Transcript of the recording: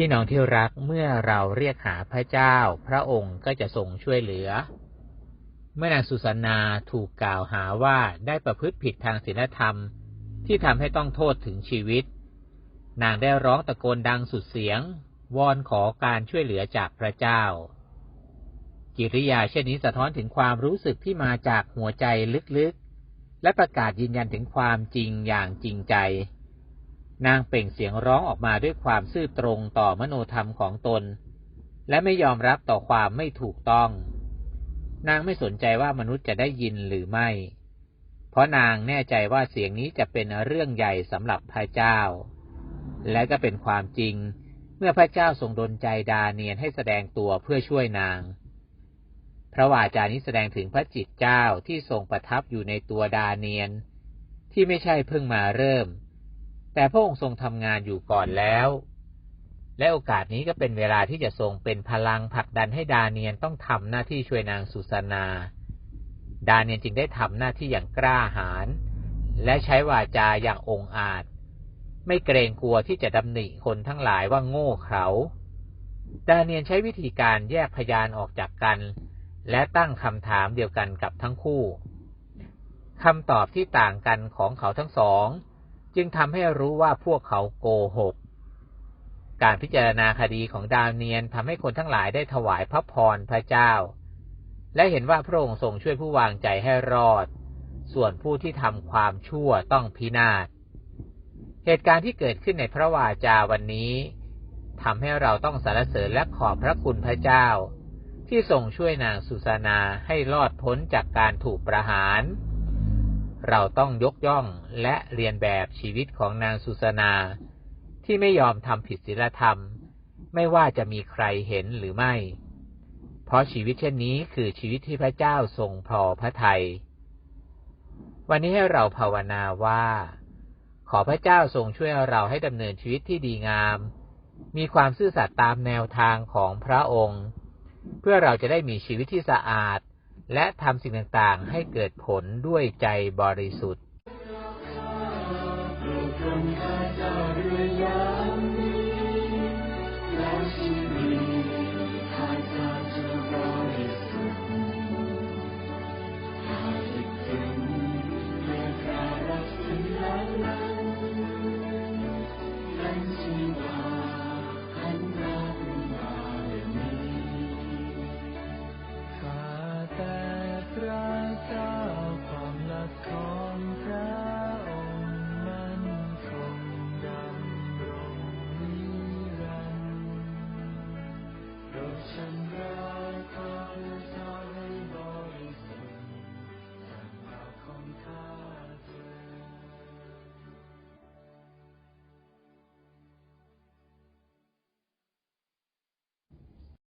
พี่น้องที่รักเมื่อเราเรียกหาพระเจ้า พระองค์ก็จะทรงช่วยเหลือ เมื่อนางสุสานาถูกกล่าวหาว่าได้ประพฤติผิดทางศีลธรรม ที่ทำให้ต้องโทษถึงชีวิต นางได้ร้องตะโกนดังสุดเสียง วอนขอการช่วยเหลือจากพระเจ้า กิริยาเช่นนี้สะท้อนถึงความรู้สึกที่มาจากหัวใจลึกๆ และประกาศยืนยันถึงความจริงอย่างจริงใจ นางเปล่งเสียงร้องออกมาด้วยความซื่อตรงต่อมโนธรรมของตน และไม่ยอมรับต่อความไม่ถูกต้อง นางไม่สนใจว่ามนุษย์จะได้ยินหรือไม่ เพราะนางแน่ใจว่าเสียงนี้จะเป็นเรื่องใหญ่สำหรับพระเจ้า และก็เป็นความจริง เมื่อพระเจ้าทรงดลใจดาเนียนให้แสดงตัวเพื่อช่วยนาง พระวาจานี้แสดงถึงพระจิตเจ้าที่ทรงประทับอยู่ในตัวดาเนียน ที่ไม่ใช่เพิ่งมาเริ่ม แต่พระองค์ทรงทำงานอยู่ก่อนแล้ว และโอกาสนี้ก็เป็นเวลาที่จะทรงเป็นพลังผลักดันให้ดาเนียนต้องทำหน้าที่ช่วยนางสุสานา ดาเนียนจึงได้ทำหน้าที่อย่างกล้าหาญและใช้วาจาอย่างองอาจ ไม่เกรงกลัวที่จะดำหนิคนทั้งหลายว่าโง่เขาดาเนียนใช้วิธีการแยกพยานออกจากกัน และตั้งคำถามเดียวกันกับทั้งคู่คำตอบที่ต่างกันของเขาทั้งสอง จึงทำให้รู้ว่าพวกเขาโกหก การพิจารณาคดีของดาวเนียนทำให้คนทั้งหลายได้ถวายพระพรพระเจ้า และเห็นว่าพระองค์ทรงช่วยผู้วางใจให้รอด ส่วนผู้ที่ทำความชั่วต้องพินาศ เหตุการณ์ที่เกิดขึ้นในพระวาจาวันนี้ทำให้เราต้องสรรเสริญและขอบพระคุณพระเจ้า ที่ทรงช่วยนางสุสานาให้รอดพ้นจากการถูกประหาร เราต้องยกย่องและเรียนแบบชีวิตของนางสุสานา ที่ไม่ยอมทำผิดศีลธรรม ไม่ว่าจะมีใครเห็นหรือไม่ เพราะชีวิตเช่นนี้คือชีวิตที่พระเจ้าทรงพอพระทยัยวันนี้ให้เราภาวนาว่า ขอพระเจ้าทรงช่วยเราให้ดำเนินชีวิตที่ดีงาม มีความซื่อสัตย์ตามแนวทางของพระองค์ เพื่อเราจะได้มีชีวิตที่สะอาด และทำสิ่งต่างๆ ให้เกิดผลด้วยใจบริสุทธิ์